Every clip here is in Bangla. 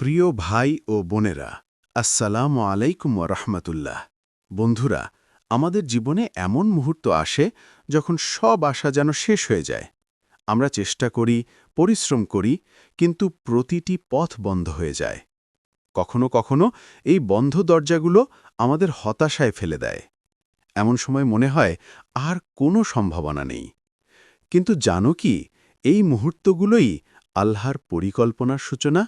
প্রিয় ভাই ও বোনেরা, আসসালামু আলাইকুম রহমতুল্লাহ। বন্ধুরা, আমাদের জীবনে এমন মুহূর্ত আসে যখন সব আশা যেন শেষ হয়ে যায়। আমরা চেষ্টা করি, পরিশ্রম করি, কিন্তু প্রতিটি পথ বন্ধ হয়ে যায়। কখনো কখনো এই বন্ধ দরজাগুলো আমাদের হতাশায় ফেলে দেয়। এমন সময় মনে হয়, আর কোনো সম্ভাবনা নেই। কিন্তু জানো কি, এই মুহূর্তগুলোই আল্লাহর পরিকল্পনার সূচনা?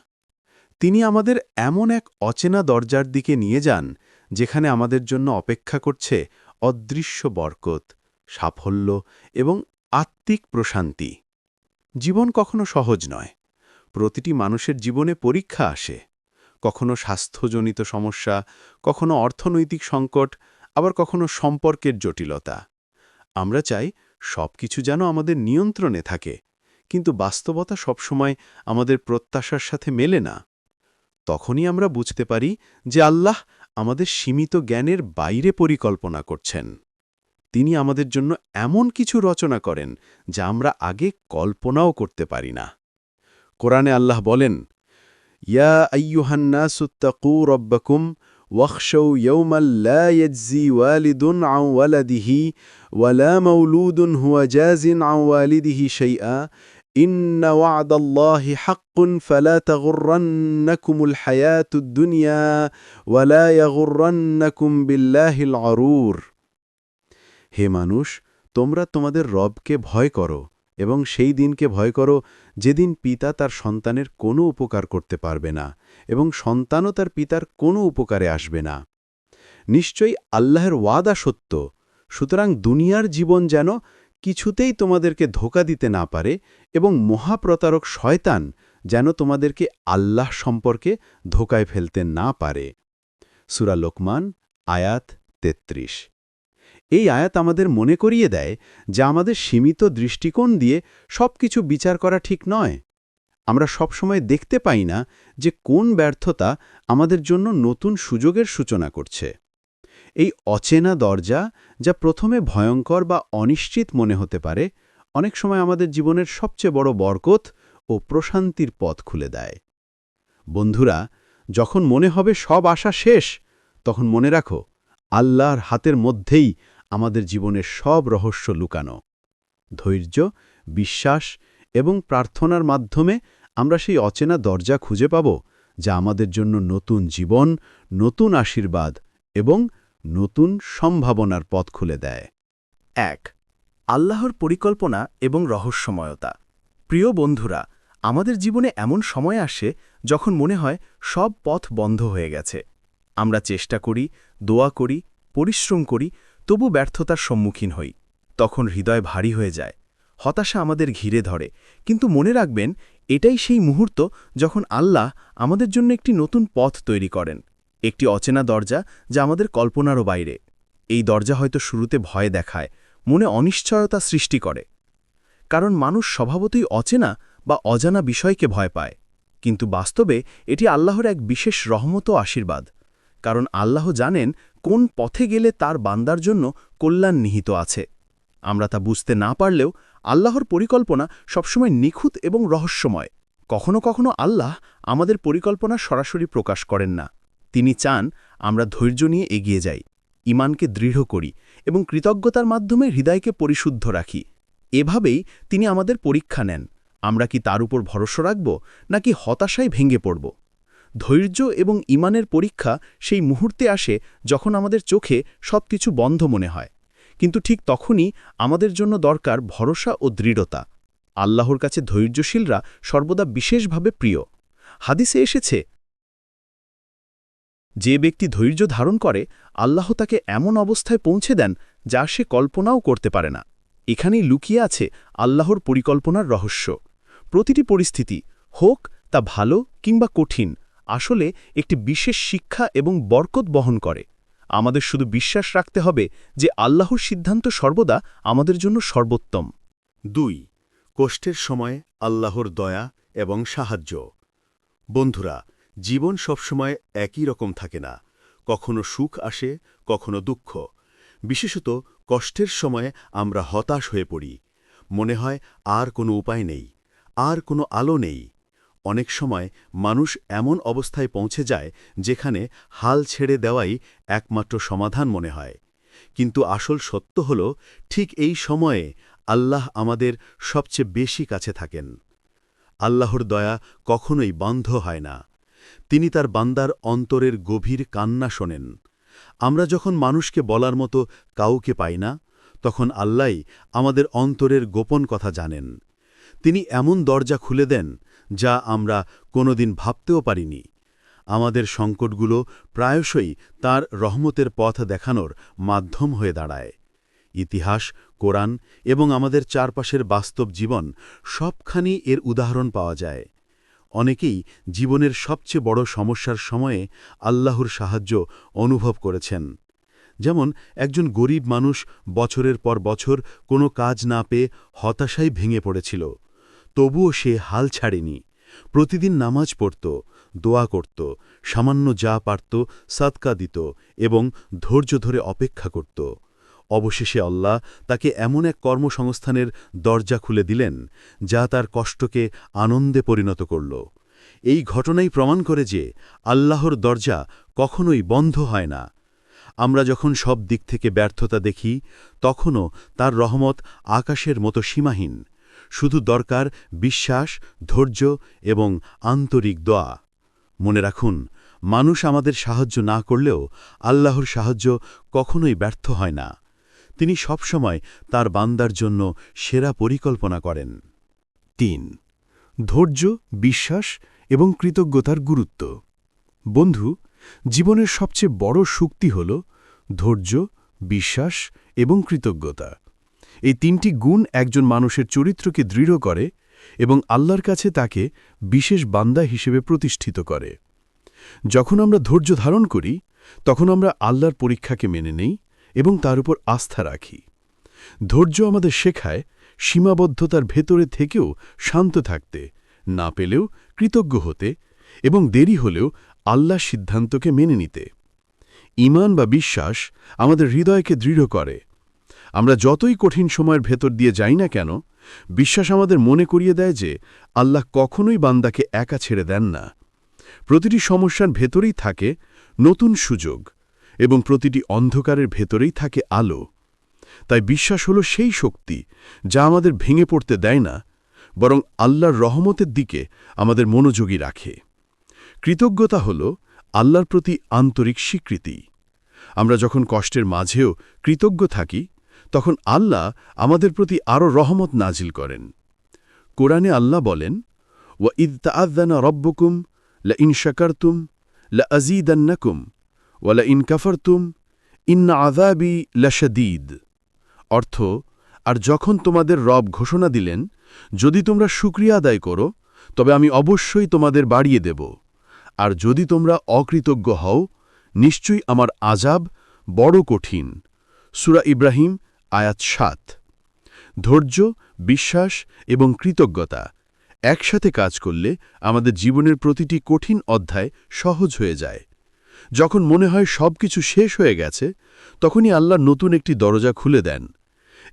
তিনি আমাদের এমন এক অচেনা দরজার দিকে নিয়ে যান, যেখানে আমাদের জন্য অপেক্ষা করছে অদৃশ্য বরকত, সাফল্য এবং আত্মিক প্রশান্তি। জীবন কখনো সহজ নয়। প্রতিটি মানুষের জীবনে পরীক্ষা আসে। কখনো স্বাস্থ্যজনিত সমস্যা, কখনো অর্থনৈতিক সংকট, আবার কখনো সম্পর্কের জটিলতা। আমরা চাই সব কিছু যেন আমাদের নিয়ন্ত্রণে থাকে, কিন্তু বাস্তবতা সবসময় আমাদের প্রত্যাশার সাথে মেলে না। তখনই আমরা বুঝতে পারি যে আল্লাহ আমাদের সীমিত জ্ঞানের বাইরে পরিকল্পনা করছেন। তিনি আমাদের জন্য এমন কিছু রচনা করেন যা আমরা আগে কল্পনাও করতে পারি না। কোরআনে আল্লাহ বলেন, ইয়া আইয়ুহান্নাসুত্তাকু রব্বাকুম ওয়াখশৌ ইয়ৌমাল লা ইয়াজজি ওয়ালিদুন আও ওয়ালাদিহি ওয়ালা মাউলুদুন হুয়া জাজিন আও ওয়ালিদিহি শাইআ إن وعد الله حق فلا تغرنكم الحياة الدنيا ولا يغرنكم بالله العرور হে মানুষ তোমরা তোমাদের রবকে ভয় করো এবং সেই দিনকে ভয় করো যেদিন পিতা তার সন্তানের কোনো উপকার করতে পারবে না এবং সন্তানও তার পিতার কোনো উপকারে আসবে না নিশ্চয়ই আল্লাহর ওয়াদা সত্য সুতরাং দুনিয়ার জীবন যেন কিছুতেই তোমাদেরকে ধোকা দিতে না পারে এবং মহাপ্রতারক শয়তান যেন তোমাদেরকে আল্লাহ সম্পর্কে ধোকায় ফেলতে না পারে। সুরা লোকমান, আয়াত ৩৩ এই আয়াত আমাদের মনে করিয়ে দেয় যে আমাদের সীমিত দৃষ্টিকোণ দিয়ে সব কিছু বিচার করা ঠিক নয়। আমরা সবসময় দেখতে পাই না যে কোন ব্যর্থতা আমাদের জন্য নতুন সুযোগের সূচনা করছে। এই অচেনা দরজা যা প্রথমে ভয়ঙ্কর বা অনিশ্চিত মনে হতে পারে, অনেক সময় আমাদের জীবনের সবচেয়ে বড় বরকত ও প্রশান্তির পথ খুলে দেয়। বন্ধুরা, যখন মনে হবে সব আশা শেষ, তখন মনে রাখো, আল্লাহর হাতের মধ্যেই আমাদের জীবনের সব রহস্য লুকানো। ধৈর্য, বিশ্বাস এবং প্রার্থনার মাধ্যমে আমরা সেই অচেনা দরজা খুঁজে পাব যা আমাদের জন্য নতুন জীবন, নতুন আশীর্বাদ এবং নতুন সম্ভাবনার পথ খুলে দেয়। এক, আল্লাহর পরিকল্পনা এবং রহস্যময়তা। প্রিয় বন্ধুরা, আমাদের জীবনে এমন সময় আসে যখন মনে হয় সব পথ বন্ধ হয়ে গেছে। আমরা চেষ্টা করি, দোয়া করি, পরিশ্রম করি, তবু ব্যর্থতার সম্মুখীন হই। তখন হৃদয় ভারী হয়ে যায়, হতাশা আমাদের ঘিরে ধরে। কিন্তু মনে রাখবেন, এটাই সেই মুহূর্ত যখন আল্লাহ আমাদের জন্য একটি নতুন পথ তৈরি করেন। একটি অচেনা দরজা যা আমাদের কল্পনারও বাইরে। এই দরজা হয়তো শুরুতে ভয় দেখায়, মনে অনিশ্চয়তা সৃষ্টি করে। কারণ মানুষ স্বভাবতই অচেনা বা অজানা বিষয়কে ভয় পায়। কিন্তু বাস্তবে এটি আল্লাহর এক বিশেষ রহমত ও আশীর্বাদ। কারণ আল্লাহ জানেন কোন পথে গেলে তার বান্দার জন্য কল্যাণ নিহিত আছে। আমরা তা বুঝতে না পারলেও আল্লাহর পরিকল্পনা সবসময় নিখুঁত এবং রহস্যময়। কখনো কখনো আল্লাহ আমাদের পরিকল্পনা সরাসরি প্রকাশ করেন না। তিনি চান আমরা ধৈর্য নিয়ে এগিয়ে যাই ইমানকে দৃঢ় করি এবং কৃতজ্ঞতার মাধ্যমে হৃদয়কে পরিশুদ্ধ রাখি। এভাবেই তিনি আমাদের পরীক্ষা নেন, আমরা কি তার উপর ভরসা রাখব নাকি হতাশায় ভেঙে পড়ব। ধৈর্য এবং ইমানের পরীক্ষা সেই মুহূর্তে আসে যখন আমাদের চোখে সব কিছু বন্ধ মনে হয়, কিন্তু ঠিক তখনই আমাদের জন্য দরকার ভরসা ও দৃঢ়তা। আল্লাহর কাছে ধৈর্যশীলরা সর্বদা বিশেষভাবে প্রিয়। হাদিসে এসেছে যে ব্যক্তি ধৈর্য ধারণ করে, আল্লাহ তাকে এমন অবস্থায় পৌঁছে দেন যা সে কল্পনাও করতে পারে না। এখানেই লুকিয়ে আছে আল্লাহর পরিকল্পনার রহস্য। প্রতিটি পরিস্থিতি, হোক তা ভালো কিংবা কঠিন, আসলে একটি বিশেষ শিক্ষা এবং বরকত বহন করে। আমাদের শুধু বিশ্বাস রাখতে হবে যে আল্লাহর সিদ্ধান্ত সর্বদা আমাদের জন্য সর্বোত্তম। দুই, কষ্টের সময় আল্লাহর দয়া এবং সাহায্য। বন্ধুরা জীবন সবসময় একই রকম থাকে না। কখনো সুখ আসে, কখনো দুঃখ। বিশেষত কষ্টের সময় আমরা হতাশ হয়ে পড়ি। মনে হয় আর কোনো উপায় নেই, আর কোনো আলো নেই। অনেক সময় মানুষ এমন অবস্থায় পৌঁছে যায় যেখানে হাল ছেড়ে দেওয়াই একমাত্র সমাধান মনে হয়। কিন্তু আসল সত্য হল, ঠিক এই সময়ে আল্লাহ আমাদের সবচেয়ে বেশি কাছে থাকেন। আল্লাহর দয়া কখনোই বন্ধ হয় না। তিনি তার বান্দার অন্তরের গভীর কান্না শোনেন। আমরা যখন মানুষকে বলার মতো কাউকে পাই না, তখন আল্লাহ আমাদের অন্তরের গোপন কথা জানেন। তিনি এমন দরজা খুলে দেন যা আমরা কোনোদিন ভাবতেও পারিনি। আমাদের সংকটগুলো প্রায়শই তার রহমতের পথ দেখানোর মাধ্যম হয়ে দাঁড়ায়। ইতিহাস, কোরআন এবং আমাদের চারপাশের বাস্তব জীবন সবখানি এর উদাহরণ পাওয়া যায়। অনেকেই জীবনের সবচেয়ে বড় সমস্যার সময়ে আল্লাহর সাহায্য অনুভব করেছেন। যেমন, একজন গরিব মানুষ বছরের পর বছর কোনো কাজ না পেয়ে হতাশায় ভেঙে পড়েছিল। তবুও সে হাল ছাড়েনি। প্রতিদিন নামাজ পড়ত, দোয়া করত, সামান্য যা পারত সাদকা দিত এবং ধৈর্য ধরে অপেক্ষা করত। অবশেষে আল্লাহ তাকে এমন এক কর্মসংস্থানের দরজা খুলে দিলেন, যা তার কষ্টকে আনন্দে পরিণত করল। এই ঘটনাই প্রমাণ করে যে আল্লাহর দরজা কখনোই বন্ধ হয় না। আমরা যখন সব দিক থেকে ব্যর্থতা দেখি, তখনও তার রহমত আকাশের মতো সীমাহীন। শুধু দরকার বিশ্বাস, ধৈর্য এবং আন্তরিক দোয়া। মনে রাখুন, মানুষ আমাদের সাহায্য না করলেও আল্লাহর সাহায্য কখনোই ব্যর্থ হয় না। তিনি সবসময় তার বান্দার জন্য সেরা পরিকল্পনা করেন। তিন, ধৈর্য, বিশ্বাস এবং কৃতজ্ঞতার গুরুত্ব। বন্ধু, জীবনের সবচেয়ে বড় শক্তি হল ধৈর্য, বিশ্বাস এবং কৃতজ্ঞতা। এই তিনটি গুণ একজন মানুষের চরিত্রকে দৃঢ় করে এবং আল্লাহর কাছে তাকে বিশেষ বান্দা হিসেবে প্রতিষ্ঠিত করে। যখন আমরা ধৈর্য ধারণ করি, তখন আমরা আল্লাহর পরীক্ষাকে মেনে নেই এবং তার উপর আস্থা রাখি। ধৈর্য আমাদের শেখায় সীমাবদ্ধতার ভেতরে থেকেও শান্ত থাকতে, না পেলেও কৃতজ্ঞ হতে এবং দেরি হলেও আল্লাহ সিদ্ধান্তকে মেনে নিতে। ঈমান বা বিশ্বাস আমাদের হৃদয়কে দৃঢ় করে। আমরা যতই কঠিন সময়ের ভেতর দিয়ে যাই না কেন, বিশ্বাস আমাদের মনে করিয়ে দেয় যে আল্লাহ কখনোই বান্দাকে একা ছেড়ে দেন না। প্রতিটি সমস্যার ভেতরেই থাকে নতুন সুযোগ। এবং প্রতিটি অন্ধকারের ভেতরেই থাকে আলো। তাই বিশ্বাস হলো সেই শক্তি যা আমাদের ভেঙে পড়তে দেয় না, বরং আল্লাহর রহমতের দিকে আমাদের মনোযোগী রাখে। কৃতজ্ঞতা হল আল্লাহর প্রতি আন্তরিক স্বীকৃতি। আমরা যখন কষ্টের মাঝেও কৃতজ্ঞ থাকি, তখন আল্লাহ আমাদের প্রতি আরও রহমত নাজিল করেন। কোরআনে আল্লাহ বলেন, ওয়া ইদ তাআযানা রব্বুকুম লা ইন শাকারতুম লা আযীদান্নাকুম ওয়া লা ইন কাফারতুম, ইন্না আযাবি লাশাদীদ। অর্থ, আর যখন তোমাদের রব ঘোষণা দিলেন, যদি তোমরা শুক্রিয়া আদায় করো, তবে আমি অবশ্যই তোমাদের বাড়িয়ে দেব। আর যদি তোমরা অকৃতজ্ঞ হও, নিশ্চয়ই আমার আজাব বড় কঠিন। সুরা ইব্রাহিম, আয়াত সাত। ধৈর্য, বিশ্বাস এবং কৃতজ্ঞতা একসাথে কাজ করলে আমাদের জীবনের প্রতিটি কঠিন অধ্যায় সহজ হয়ে যায়। যখন মনে হয় সব কিছু শেষ হয়ে গেছে, তখনই আল্লাহ নতুন একটি দরজা খুলে দেন।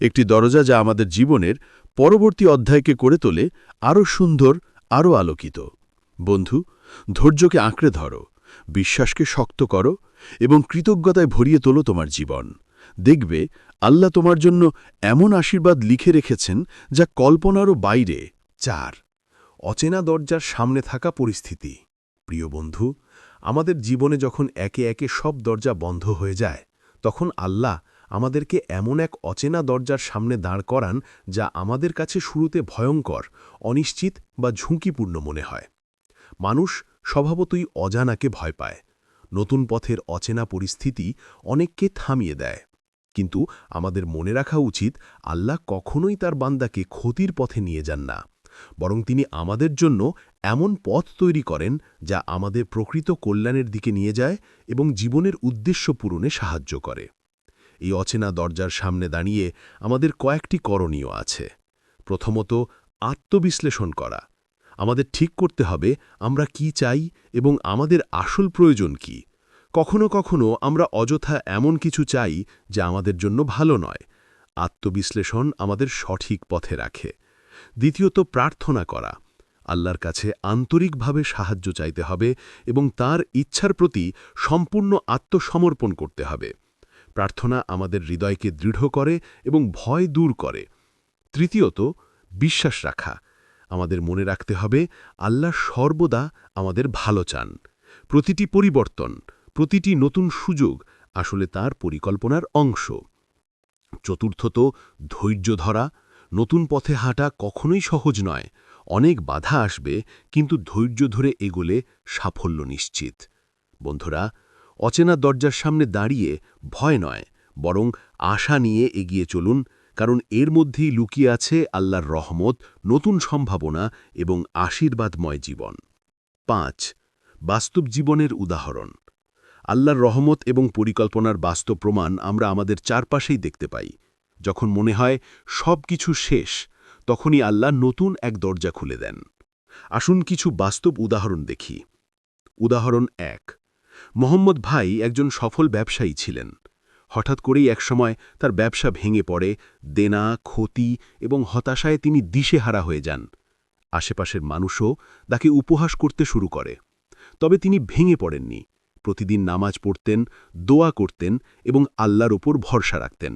একটি দরজা যা আমাদের জীবনের পরবর্তী অধ্যায়কে করে তোলে, আরও সুন্দর, আরও আলোকিত। বন্ধু, ধৈর্যকে আঁকড়ে ধরো, বিশ্বাসকে শক্ত করো এবং কৃতজ্ঞতায় ভরিয়ে তোলো তোমার জীবন। দেখবে, আল্লাহ তোমার জন্য এমন আশীর্বাদ লিখে রেখেছেন যা কল্পনারও বাইরে। চার, অচেনা দরজার সামনে থাকা পরিস্থিতি। প্রিয় বন্ধু আমাদের জীবনে যখন একে একে সব দরজা বন্ধ হয়ে যায়, তখন আল্লাহ আমাদেরকে এমন এক অচেনা দরজার সামনে দাঁড় করান যা আমাদের কাছে শুরুতে ভয়ঙ্কর, অনিশ্চিত বা ঝুঁকিপূর্ণ মনে হয়। মানুষ স্বভাবতই অজানাকে ভয় পায়। নতুন পথের অচেনা পরিস্থিতি অনেককে থামিয়ে দেয়। কিন্তু আমাদের মনে রাখা উচিত, আল্লাহ কখনোই তার বান্দাকে ক্ষতির পথে নিয়ে যান না। বরং তিনি আমাদের জন্য এমন পথ তৈরি করেন যা আমাদের প্রকৃত কল্যাণের দিকে নিয়ে যায় এবং জীবনের উদ্দেশ্য পূরণে সাহায্য করে। এই অচেনা দরজার সামনে দাঁড়িয়ে আমাদের কয়েকটি করণীয় আছে। প্রথমত, আত্মবিশ্লেষণ করা। আমাদের ঠিক করতে হবে আমরা কি চাই এবং আমাদের আসল প্রয়োজন কি। কখনো কখনো আমরা অযথা এমন কিছু চাই যা আমাদের জন্য ভালো নয়। আত্মবিশ্লেষণ আমাদের সঠিক পথে রাখে। দ্বিতীয়ত, প্রার্থনা করা। আল্লাহর কাছে আন্তরিকভাবে সাহায্য চাইতে হবে এবং তার ইচ্ছার প্রতি সম্পূর্ণ আত্মসমর্পণ করতে হবে। প্রার্থনা আমাদের হৃদয়কে দৃঢ় করে এবং ভয় দূর করে। তৃতীয়ত, বিশ্বাস রাখা। আমাদের মনে রাখতে হবে, আল্লাহ সর্বদা আমাদের ভালো চান। প্রতিটি পরিবর্তন, প্রতিটি নতুন সুযোগ আসলে তার পরিকল্পনার অংশ। চতুর্থত, ধৈর্য ধরা। নতুন পথে হাঁটা কখনোই সহজ নয়। অনেক বাধা আসবে, কিন্তু ধৈর্য ধরে এগোলে সাফল্য নিশ্চিত। বন্ধুরা, অচেনা দরজার সামনে দাঁড়িয়ে ভয় নয়, বরং আশা নিয়ে এগিয়ে চলুন, কারণ এর মধ্যেই লুকিয়ে আছে আল্লাহর রহমত, নতুন সম্ভাবনা এবং আশীর্বাদময় জীবন। পাঁচ, বাস্তব জীবনের উদাহরণ। আল্লাহর রহমত এবং পরিকল্পনার বাস্তব প্রমাণ আমরা আমাদের চারপাশেই দেখতে পাই। যখন মনে হয় সব কিছু শেষ তখনই আল্লাহ নতুন এক দরজা খুলে দেন। আসুন কিছু বাস্তব উদাহরণ দেখি। উদাহরণ এক, মোহাম্মদ ভাই একজন সফল ব্যবসায়ী ছিলেন। হঠাৎ করেই একসময় তার ব্যবসা ভেঙে পড়ে, দেনা, ক্ষতি এবং হতাশায় তিনি দিশেহারা হয়ে যান। আশেপাশের মানুষও তাকে উপহাস করতে শুরু করে। তবে তিনি ভেঙে পড়েননি। প্রতিদিন নামাজ পড়তেন, দোয়া করতেন এবং আল্লাহর ওপর ভরসা রাখতেন।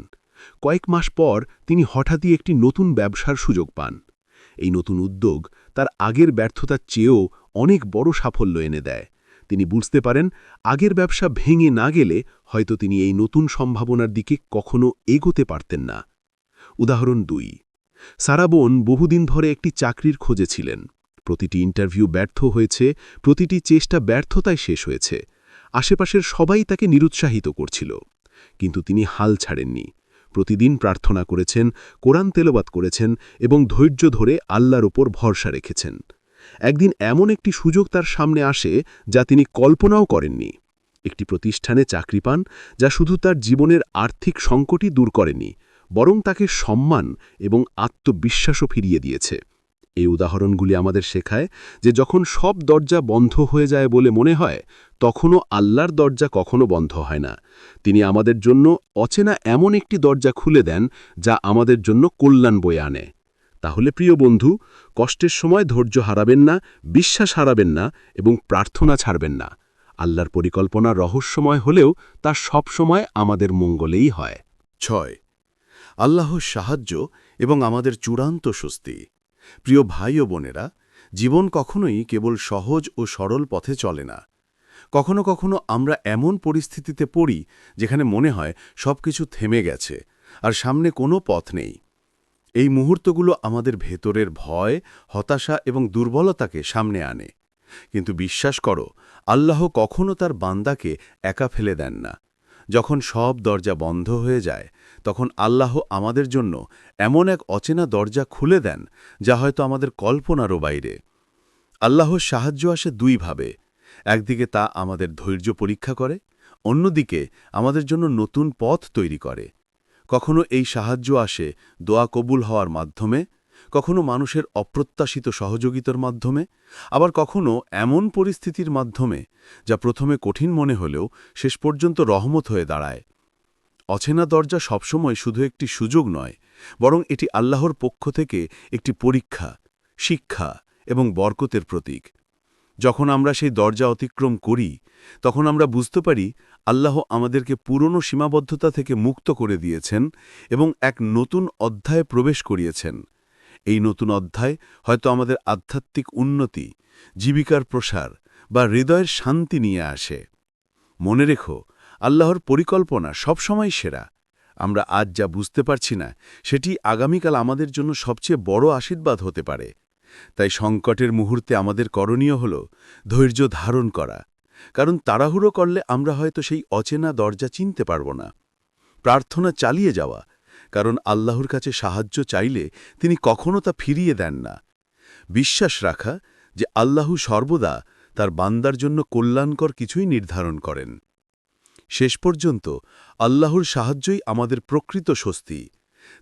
কয়েক মাস পর তিনি হঠাৎই একটি নতুন ব্যবসার সুযোগ পান। এই নতুন উদ্যোগ তার আগের ব্যর্থতার চেয়েও অনেক বড় সাফল্য এনে দেয়। তিনি বুঝতে পারেন, আগের ব্যবসা ভেঙে না গেলে হয়তো তিনি এই নতুন সম্ভাবনার দিকে কখনো এগোতে পারতেন না। উদাহরণ দুই সারাবোন বহুদিন ধরে একটি চাকরির খোঁজে ছিলেন। প্রতিটি ইন্টারভিউ ব্যর্থ হয়েছে, প্রতিটি চেষ্টা ব্যর্থতায় শেষ হয়েছে। আশেপাশের সবাই তাকে নিরুৎসাহিত করছিল। কিন্তু তিনি হাল ছাড়েননি। প্রতিদিন প্রার্থনা করেছেন, কোরআন তেলবাত করেছেন এবং ধৈর্য ধরে আল্লাহর ওপর ভরসা রেখেছেন। একদিন এমন একটি সুযোগ তার সামনে আসে যা তিনি কল্পনাও করেননি। একটি প্রতিষ্ঠানে চাকরি পান যা শুধু তার জীবনের আর্থিক সংকটই দূর করেনি, বরং তাকে সম্মান এবং আত্মবিশ্বাসও ফিরিয়ে দিয়েছে। এই উদাহরণগুলি আমাদের শেখায় যে যখন সব দরজা বন্ধ হয়ে যায় বলে মনে হয়, তখনও আল্লাহর দরজা কখনো বন্ধ হয় না। তিনি আমাদের জন্য অচেনা এমন একটি দরজা খুলে দেন যা আমাদের জন্য কল্যাণ বয়ে আনে। তাহলে প্রিয় বন্ধু, কষ্টের সময় ধৈর্য হারাবেন না, বিশ্বাস হারাবেন না এবং প্রার্থনা ছাড়বেন না। আল্লাহর পরিকল্পনা রহস্যময় হলেও তা সবসময় আমাদের মঙ্গলেই হয়। ছয়, আল্লাহর সাহায্য এবং আমাদের চূড়ান্ত স্বস্তি। প্রিয় ভাই ও বোনেরা, জীবন কখনোই কেবল সহজ ও সরল পথে চলে না। কখনো কখনো আমরা এমন পরিস্থিতিতে পড়ি যেখানে মনে হয় সব কিছু থেমে গেছে আর সামনে কোনো পথ নেই। এই মুহূর্তগুলো আমাদের ভেতরের ভয়, হতাশা এবং দুর্বলতাকে সামনে আনে। কিন্তু বিশ্বাস করো, আল্লাহ কখনো তার বান্দাকে একা ফেলে দেন না। যখন সব দরজা বন্ধ হয়ে যায়, তখন আল্লাহ আমাদের জন্য এমন এক অচেনা দরজা খুলে দেন, যা হয়তো আমাদের কল্পনারও বাইরে। আল্লাহর সাহায্য আসে দুইভাবে একদিকে তা আমাদের ধৈর্য পরীক্ষা করে, অন্যদিকে আমাদের জন্য নতুন পথ তৈরি করে। কখনো এই সাহায্য আসে দোয়া কবুল হওয়ার মাধ্যমে কখনো মানুষের অপ্রত্যাশিত সহযোগিতার মাধ্যমে, আবার কখনো এমন পরিস্থিতির মাধ্যমে যা প্রথমে কঠিন মনে হলেও শেষ পর্যন্ত রহমত হয়ে দাঁড়ায়। অচেনা দরজা সবসময় শুধু একটি সুযোগ নয়, বরং এটি আল্লাহর পক্ষ থেকে একটি পরীক্ষা, শিক্ষা এবং বরকতের প্রতীক। যখন আমরা সেই দরজা অতিক্রম করি, তখন আমরা বুঝতে পারি আল্লাহ আমাদেরকে পুরনো সীমাবদ্ধতা থেকে মুক্ত করে দিয়েছেন এবং এক নতুন অধ্যায়ে প্রবেশ করিয়েছেন। এই নতুন অধ্যায় হয়তো আমাদের আধ্যাত্মিক উন্নতি, জীবিকার প্রসার বা হৃদয়ের শান্তি নিয়ে আসে। মনে রেখো, আল্লাহর পরিকল্পনা সবসময় সেরা। আমরা আজ যা বুঝতে পারছি না, সেটি আগামীকাল আমাদের জন্য সবচেয়ে বড় আশীর্বাদ হতে পারে। তাই সংকটের মুহূর্তে আমাদের করণীয় হল ধৈর্য ধারণ করা। কারণ তাড়াহুড়ো করলে আমরা হয়তো সেই অচেনা দরজা চিনতে পারব না। প্রার্থনা চালিয়ে যাওয়া কারণ আল্লাহর কাছে সাহায্য চাইলে তিনি কখনো তা ফিরিয়ে দেন না। বিশ্বাস রাখা যে আল্লাহু সর্বদা তার বান্দার জন্য কল্যাণকর কিছুই নির্ধারণ করেন। শেষ পর্যন্ত আল্লাহর সাহায্যই আমাদের প্রকৃত স্বস্তি।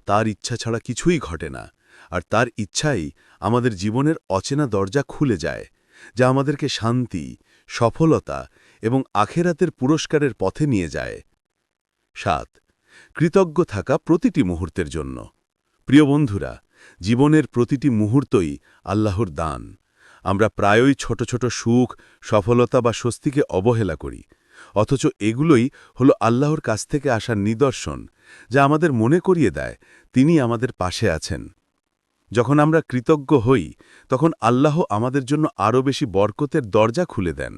তার ইচ্ছা ছাড়া কিছুই ঘটে না, আর তার ইচ্ছাই আমাদের জীবনের অচেনা দরজা খুলে যায়, যা আমাদেরকে শান্তি, সফলতা এবং আখেরাতের পুরস্কারের পথে নিয়ে যায়। সাত কৃতজ্ঞ থাকা প্রতিটি মুহূর্তের জন্য। প্রিয় বন্ধুরা, জীবনের প্রতিটি মুহূর্তই আল্লাহর দান। আমরা প্রায়ই ছোট ছোট সুখ, সফলতা বা স্বস্তিকে অবহেলা করি। অথচ এগুলোই হলো আল্লাহর কাছ থেকে আসার নিদর্শন, যা আমাদের মনে করিয়ে দেয় তিনি আমাদের পাশে আছেন। যখন আমরা কৃতজ্ঞ হই, তখন আল্লাহ আমাদের জন্য আরও বেশি বরকতের দরজা খুলে দেন।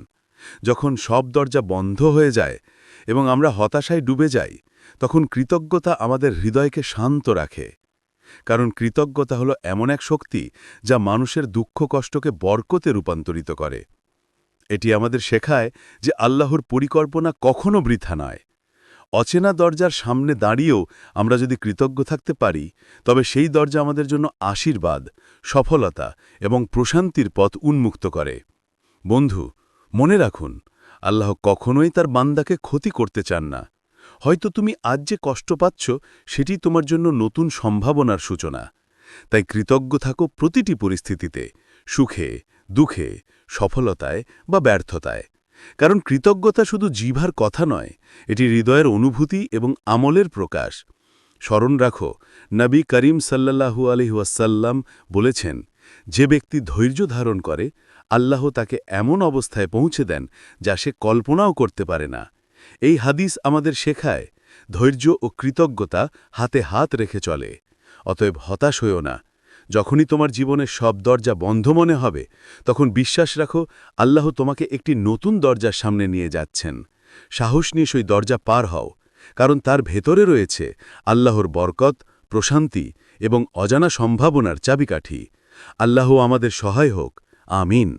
যখন সব দরজা বন্ধ হয়ে যায় এবং আমরা হতাশায় ডুবে যাই তখন কৃতজ্ঞতা আমাদের হৃদয়কে শান্ত রাখে। কারণ কৃতজ্ঞতা হলো এমন এক শক্তি যা মানুষের দুঃখ কষ্টকে বরকতে রূপান্তরিত করে। এটি আমাদের শেখায় যে আল্লাহর পরিকল্পনা কখনো বৃথা নয়। অচেনা দরজার সামনে দাঁড়িয়েও আমরা যদি কৃতজ্ঞ থাকতে পারি, তবে সেই দরজা আমাদের জন্য আশীর্বাদ, সফলতা এবং প্রশান্তির পথ উন্মুক্ত করে। বন্ধু, মনে রাখুন, আল্লাহ কখনোই তার বান্দাকে ক্ষতি করতে চান না। হয়তো তুমি আজ যে কষ্ট পাচ্ছ, সেটি তোমার জন্য নতুন সম্ভাবনার সূচনা। তাই কৃতজ্ঞ থাকো প্রতিটি পরিস্থিতিতে, সুখে, দুঃখে, সফলতায় বা ব্যর্থতায়। কারণ কৃতজ্ঞতা শুধু জিভার কথা নয়, এটি হৃদয়ের অনুভূতি এবং আমলের প্রকাশ। স্মরণ রাখো, নবী করিম সাল্লাহু আলহিহাসাল্লাম বলেছেন, যে ব্যক্তি ধৈর্য ধারণ করে, আল্লাহ তাকে এমন অবস্থায় পৌঁছে দেন যা সে কল্পনাও করতে পারে না। এই হাদিস আমাদের শেখায়, ধৈর্য ও কৃতজ্ঞতা হাতে হাত রেখে চলে। অতএব হতাশ হইও না। যখনই তোমার জীবনের সব দরজা বন্ধ মনে হবে, তখন বিশ্বাস রাখো, আল্লাহ তোমাকে একটি নতুন দরজার সামনে নিয়ে যাচ্ছেন। সাহস নিয়ে সেই দরজা পার হও, কারণ তার ভেতরে রয়েছে আল্লাহর বরকত, প্রশান্তি এবং অজানা সম্ভাবনার চাবিকাঠি। আল্লাহ আমাদের সহায় হোক। আমিন।